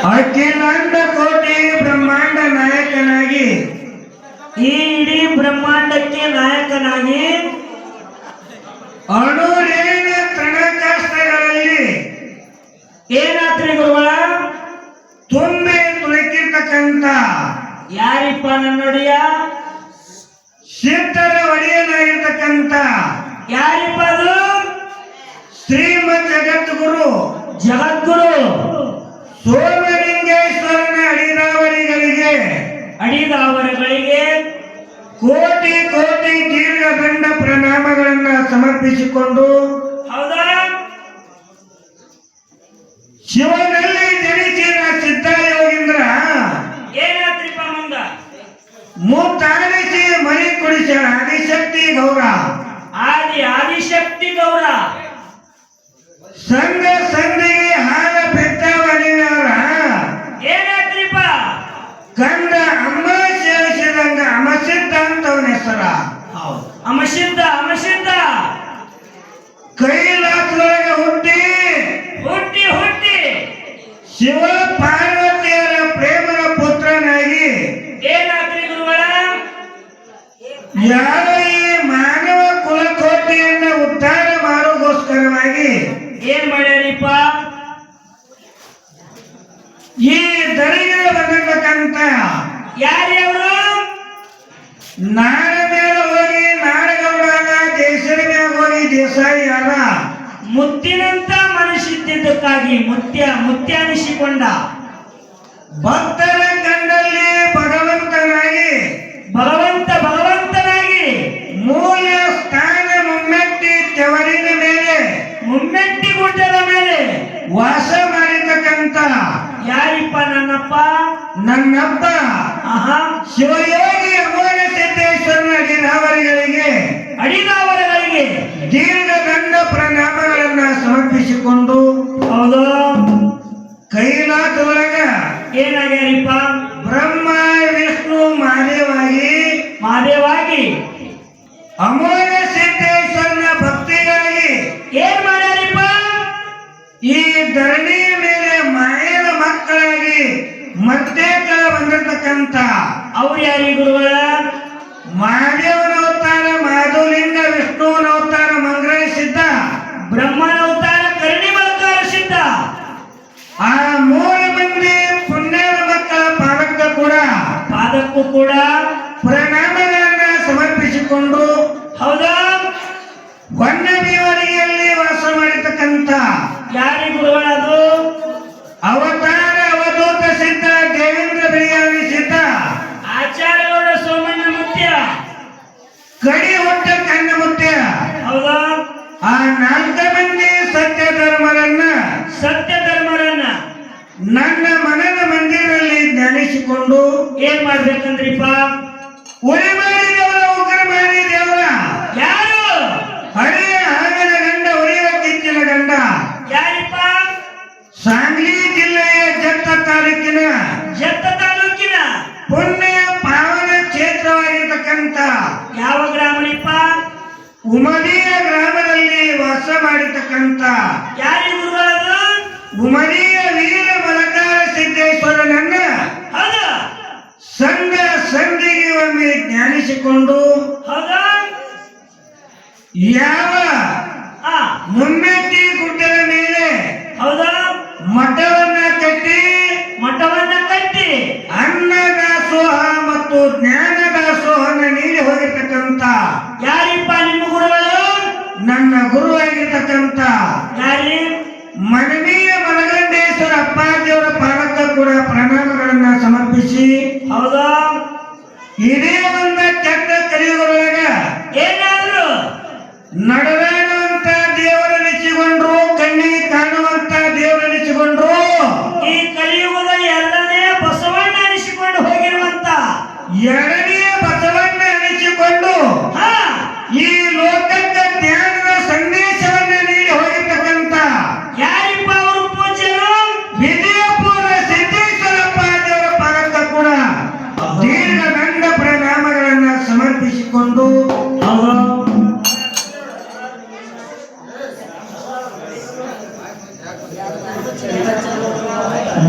ಅಖಿಲಾಂಡ ಕೋಟಿ ಬ್ರಹ್ಮಾಂಡ ನಾಯಕನಾಗಿ. ಈ ಇಡೀ ಬ್ರಹ್ಮಾಂಡಕ್ಕೆ ನಾಯಕನಾಗಿ. ಅಣುರೇಣ ತೃಣಕಾಷ್ಟಗಳಲ್ಲಿ ಏನಾತ್ರಿ ಗುರುಗಳ? ತುಂಬೆ ತುಳಕಿರ್ತಕ್ಕಂತ ಯಾರಿಪ್ಪ ನನ್ನೊಡೆಯ ಸಿದ್ಧರ ಒಡೆಯನಾಗಿರ್ತಕ್ಕಂಥ. ಯಾರಿಪ್ಪ ಅದು? ಶ್ರೀಮದ್ ಜಗದ್ಗುರು. ಜಗದ್ಗುರು. ಸೋಮಲಿಂಗೇಶ್ವರನ ಅಡಿದಾವರಿಗಳಿಗೆ ಅಡಿದಾವರಗಳಿಗೆ ಕೋಟಿ ಕೋಟಿ ದೀರ್ಘದಂಡ ಪ್ರಣಾಮಗಳನ್ನ ಸಮರ್ಪಿಸಿಕೊಂಡು ಹೌದಾ? ಶಿವನಲ್ಲಿ ಜನಿಸಿದ ಸಿದ್ಧಯೋಗೀಂದ್ರ ಏನಾದ್ರಿಪ್ಪ ಮುಂದ ಮುತ್ತಾಡಿಸಿ ಮರಿ ಕುಡಿಸ್ಯಾಳ ಆದಿಶಕ್ತಿ ಗೌರ. ಆದಿ ಆದಿಶಕ್ತಿ ಗೌರ. ಸಂಘ ಸಂಧಿಗೆ ಗಂಡ ಅಮ್ಮ ಸೇವಿಸಿದಂಗ ಅಮಸಿದ್ಧ ಅಂತವನ ಹೆಸರ. ಅಮಸಿದ್ಧ ಅಮಸಿದ್ಧ. ಕೈಲಾಸದೊಳಗೆ ಹುಟ್ಟಿ. ಹುಟ್ಟಿ ಹುಟ್ಟಿ. ಶಿವ ಪಾರ್ವತಿಯರ ಪ್ರೇಮದ ಪುತ್ರನಾಗಿ. ಏನಾದ್ರಿ ಗುರುಗಳ? ಯಾವ ಈ ಮಾನವ ಕುಲಕೋಟೆಯನ್ನ ಉದ್ಧಾರ ಮಾಡೋಗೋಸ್ಕರವಾಗಿ ಏನ್ ಮಾಡ್ಯಾರಿಪ್ಪ? ಈ ದರಿಗೆ ಬಂದಿರ್ತಕ್ಕಂಥ ಯಾರ್ಯವರು ನಾಡ ಮೇಲೆ ಹೋಗಿ ನಾಡಗೌಡಾಗ ದೇಶದ ಮೇಲೆ ಹೋಗಿ ದೇಸಾಯಿ ಅಲ್ಲ. ಮುತ್ತಿನಂತ ಮನಸ್ಸಿದ್ದಕ್ಕಾಗಿ ಮುತ್ಯ ಮುತ್ಯ ಅನಿಸಿಕೊಂಡ ಭಕ್ತರ ಕಂಡಲ್ಲಿ ಭಗವಂತನಾಗಿ. ಭಗವಂತ ಭಗವಂತನಾಗಿ. ಮೂಲ ಸ್ಥಾನ ಮುಮ್ಮೆಟ್ಟಿ ತೆವರಿನ ಮೇಲೆ. ಮುಮ್ಮೆಟ್ಟಿ ಗುಡ್ಡದ ಮೇಲೆ. ವಾಸ ಮಾಡಿರ್ತಕ್ಕಂಥ ಯಾರಿಪ್ಪ ನನ್ನಪ್ಪ? ನನ್ನಪ್ಪ. ಶಿವಯೋಗಿ ಅಮೋಘ ಸಿದ್ದೇಶ್ವರನ ಅಡಿನಾವರಿಗಳಿಗೆ ದೀರ್ಘ ಗಂಡ ಪ್ರಣಾಮಗಳನ್ನ ಸಮರ್ಪಿಸಿಕೊಂಡು ಹೌದು. ಕೈಲಾಸದೊಳಗ ಏನಾಗ್ಯಾರಿಪ್ಪ? ಬ್ರಹ್ಮ ವಿಷ್ಣು ಮಹಾದೇವಾಗಿ ಮಾದೇವಾಗಿ. ಅಮೋಘ ಸಿದ್ದೇಶ್ವರನ ಭಕ್ತಿಗಾಗಿ ಏನ್ ಮಾಡ್ಯಾರಿಪ್ಪ? ಈ ಧರಣಿಯ ಮೇಲೆ ಮಾಯದ ಮಕ್ಕಳಾಗಿ ಮತ್ತೆ ಕೆಳ ಬಂದಿರತಕ್ಕಂಥ ಅವ್ರು ಯಾರಿ ಗುರುಗಳ? ಮಹಾದೇವನ ಅವತಾರ ಮಾಧುಲಿಂಗ ವಿಷ್ಣುವನ ಅವತಾರ ಮಂಗಳ ಸಿದ್ಧ. ಬ್ರಹ್ಮನ ಅವತಾರ ಕರ್ಣಿಮ ಅವತಾರ ಸಿದ್ಧ. ಆ ಮೂರು ಮಂದಿ ಪುಣ್ಯದ ಮಕ್ಕಳ ಪಾದಕ್ಕ ಕೂಡ ಪಾದಕ್ಕೂ ಕೂಡ ಪ್ರಣಾಮಗಳನ್ನ ಸಮರ್ಪಿಸಿಕೊಂಡು ಹೌದಾ ಹೊನ್ನದೇವರಿಗೆಯಲ್ಲಿ ವಾಸ ಮಾಡಿರ್ತಕ್ಕಂಥ ಯಾರಿ ಗುರುಗಳದು ಅವತಾರ ಅವಧೂತ ಸಿದ್ಧ ದೇವೇಂದ್ರ ಬಿಳಿಯಾಗಿ ಸಿದ್ಧ ಆಚಾರ್ಯಗೌಡ ಸೋಮಣ್ಣ ಮುತ್ಯ ಕಡಿ ಹೊಟ್ಟ ಕಣ್ಣ ಮುತ್ಯ ಹೌದಾ ಆ ನಾಲ್ಕು ಮಂದಿ ಸತ್ಯ ಧರ್ಮರನ್ನ ಸತ್ಯ ಧರ್ಮರನ್ನ ನನ್ನ ಮನದ ಮಂದಿರಲ್ಲಿ ಜ್ಞಾನಿಸಿಕೊಂಡು ಏನ್ ಮಾಡ್ಬೇಕಂದ್ರಿಪ್ಪ? ಜ್ಞಾನಿಸಿಕೊಂಡು ಹೌದಾ? ಯಾವ? ಆ. ಮುಮ್ಮೆಟ್ಟಿ ಗುಡ್ಡದ ಮೇಲೆ ಹೌದಾ? ಮಠವನ್ನ ಕಟ್ಟಿ ಮಠವನ್ನ ಕಟ್ಟಿ. ಅನ್ನ ದಾಸೋಹ ಮತ್ತು ಜ್ಞಾನ ದಾಸೋಹನ ನೀಡಿ ಹೋಗಿರ್ತಕ್ಕಂತ ಯಾರಿಪ್ಪ ನಿಮ್ಮ ಗುರುಗಳು? ನನ್ನ ಗುರು ಆಗಿರ್ತಕ್ಕಂತ ಯಾರಿ? ಮನವೀಯ ಮನಗಂಡೇಶ್ವರ ಅಪ್ಪಾಜಿಯವರ ಪಾದಕ್ಕ ಕೂಡ ಪ್ರಣಾಮಗಳನ್ನ ಸಮರ್ಪಿಸಿ ಹೌದಾ? ಇದೇ ಒಂದು ಕಲಿಯುಗದೊಳಗ ಏನಾದ್ರು? ನಡೆವೇಳುವಂತ ದೇವರ ನೆಚ್ಚಿಕೊಂಡ್ರು ಕಣ್ಣಿಗೆ ಕಾಣುವಂತ ದೇವರ ನೆಚ್ಚಿಕೊಂಡ್ರು? ಈ ಕಲಿಯುಗದ ಎರಡನೇ ಬಸವಣ್ಣ ಅನಿಸಿಕೊಂಡು ಹೋಗಿರುವಂತ. ಎರಡನೇ ಬಸವಣ್ಣ ಅನಿಸಿಕೊಂಡು ಈ ಲೋಕಕ್ಕೆ నందు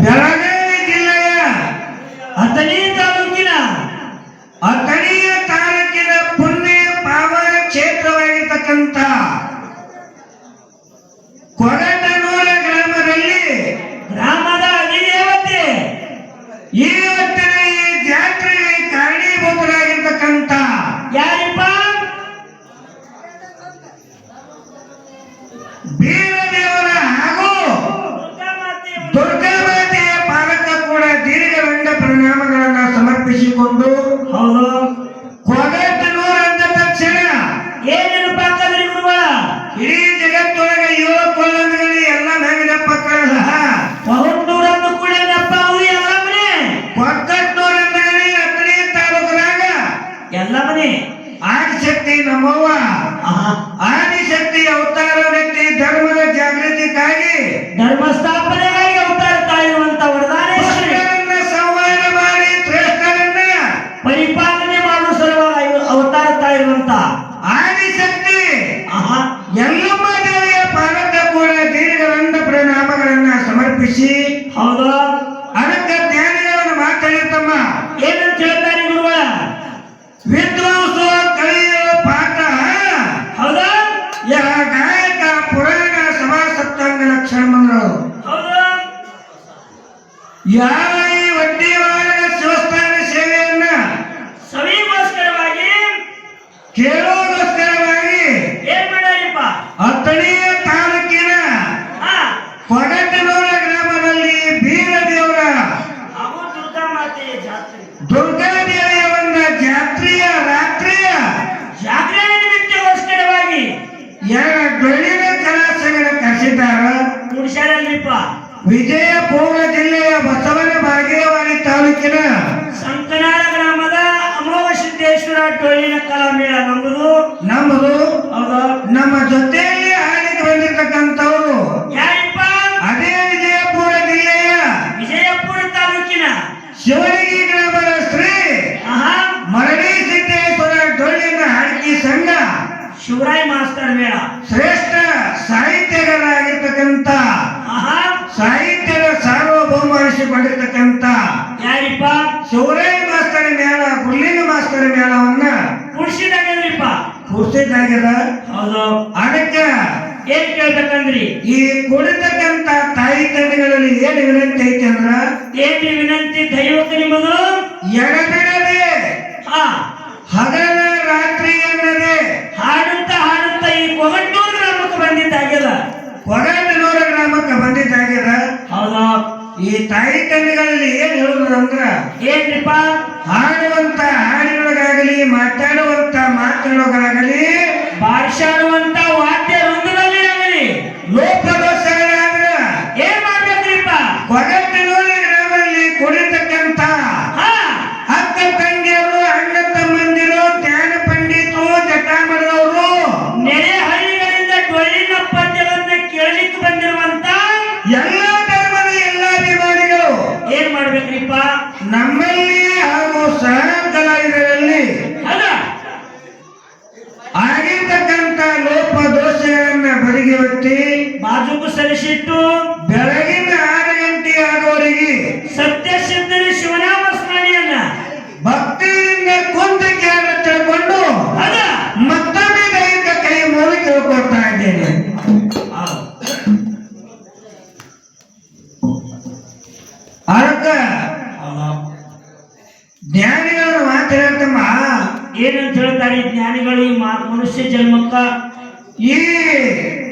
ಬೆಳಗಾವಿ ಜಿಲ್ಲೆಯ ಅಥಣಿ ತಾಲೂಕಿನ ಅಥಣಿಯ ತಾಲೂಕಿನ ಪುಣ್ಯ ಪಾವನ ಕ್ಷೇತ್ರವಾಗಿರ್ತಕ್ಕಂಥ ಕೊಡ ಭೀಮದೇವರ ಹಾಗೂ ದುರ್ಗಾಮಾತೆಯ ಪಾದಕ ಕೂಡ ದೀರ್ಘವೆಂಡ ಪರಿಣಾಮಗಳನ್ನು ಸಮರ್ಪಿಸಿಕೊಂಡು ಏನಂತ ಹೇಳ್ತಾರೆ ಗುರುವ? ವಿದ್ವಾಂಸ ಕವಿಯ ಪಾಠ ಹೌದಾ? ಯಾ ಗಾಯಕ ಪುರಾಣ ಸಭಾ ಸಪ್ತಾಂಗ ಲಕ್ಷಣ ಬಂದ್ರು ಯಾವ ಈ ವಡ್ಡಿವಾರದ ಶಿವಸ್ಥಾನ ಸೇವೆಯನ್ನ ಸವಿಗೋಸ್ಕರವಾಗಿ ಕೇಳೋಗೋಸ್ಕರವಾಗಿ ಡೊಳ್ಳಿನ ಕಲಾಸಂಗನ ಕರೆಸಿದ್ದಾರ? ಕುಡಿಸ್ಯಾರಲ್ರಿಪ್ಪ ವಿಜಯಪುರ ಜಿಲ್ಲೆಯ ಬಸವನ ಬಾಗೇವಾಡಿ ತಾಲೂಕಿನ ಸಂತನಾಳ ಗ್ರಾಮದ ಅಮೋಘ ಸಿದ್ದೇಶ್ವರ ಟೊಳ್ಳಿನ ಕಲಾ ಮೇಳ ನಮ್ಮದು. ನಮ್ಮದು ನಮ್ಮ ಜೊತೆಯಲ್ಲಿ ಆಡಿದ ಬಂದಿರತಕ್ಕಂಥವ್ರು. ಮಾಸ್ತರ್ ಮೇಳವನ್ನ ಕುಡಿಸಿದಾಗಲ್ರಿಪ್ಪ ಕೂರ್ಸಿದ್ದಾಗ್ಯದ ಹೌದು. ಅದಕ್ಕೆ ಏನ್ ಕೇಳ್ಬೇಕಂದ್ರಿ? ಈ ಕುಡಿತಕ್ಕಂಥ ತಾಯಿ ತಂದೆಗಳಲ್ಲಿ ಏನು ವಿನಂತಿ ಐತಿ ಅಂದ್ರ? ಏನ್ರಿ ವಿನಂತಿ? ದೈವಕ ನಿಮ್ಮದು ಎಡಬಿಡದೆ. ಹಾ. ಹಗಲ ರಾತ್ರಿ ಎನ್ನದೆ. ಹಾಡುತ್ತ ಹಾಡುತ್ತ ಈ ಕೊಗಟ್ಟೂರು ಗ್ರಾಮಕ್ಕೆ ಬಂದಿದ್ದಾಗ್ಯದ ಕೊಗಟ್ಟನೂರ ಗ್ರಾಮಕ್ಕೆ ಬಂದಿದ್ದಾಗ್ಯದ ಹೌದಾ. ಈ ತಾಯಿ ತಂದೆಗಳಲ್ಲಿ ಏನ್ ಹೇಳುದಂದ್ರ? ಏನ್ರಿಪ್ಪ? ಹಾಡುವಂತ ಮಾತಾಡುವಂತ ಮಾತಿನೊಳಗಾಗಲಿ ದೋಷಗಳನ್ನ ಬದಿಗೆವತ್ತಿ ಬಾಜುಕು ಸರಿಸಿಟ್ಟು ಬೆಳಗಿನ ಆರು ಗಂಟೆ ಆಗೋರಿಗೆ ಸತ್ಯ ಸಿದ್ಧರಿ ಶಿವನಾಮ ಸ್ಮರಣೆಯನ್ನ ಭಕ್ತಿಯಿಂದ ಕುಂತ ಜ್ಞಾನ ತಿಳ್ಕೊಂಡು ಅದ ಮತ್ತೊಮ್ಮೆ ದೈಹಿಕ ಕೈ ಮೂಲಕ ಕೇಳ್ಕೊಡ್ತಾ ಇದ್ದೇನೆ. ಅದಕ್ಕ ಜ್ಞಾನಿಗಳು ಮಾತಾಡ್ತಮ್ಮ ಏನಂತ ಹೇಳ್ತಾರೆ ಜ್ಞಾನಿಗಳು ಈ ಮನುಷ್ಯ ಜನ್ಮಕ್ಕ ಈ